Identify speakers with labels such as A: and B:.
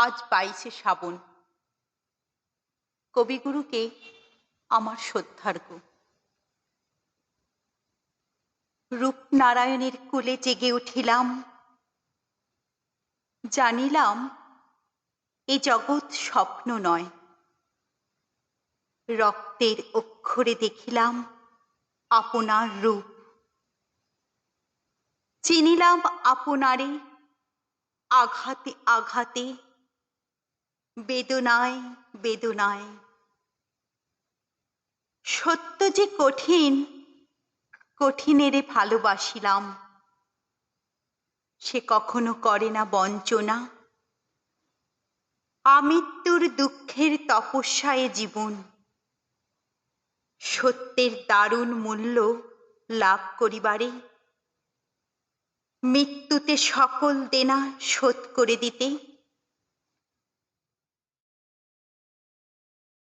A: আজ বাইশে শ্রাবণ কবিগুরুকে আমার শ্রদ্ধার্ঘ রূপনারায়ণের কুলে জেগে উঠিলাম। জানিলাম, এ জগৎ স্বপ্ন নয়। রক্তের অক্ষরে দেখিলাম আপনার রূপ। চিনিলাম আপনারে আঘাতে আঘাতে বেদনায় বেদনায়। সত্য যে কঠিন, কঠিনেরে ভালোবাসিলাম। সে কখনো করে না বঞ্চনা। আমৃত্যুর দুঃখের তপস্যায় জীবন। সত্যের দারুণ মূল্য লাভ করিবারে। মৃত্যুতে সকল দেনা শোধ করে দিতে।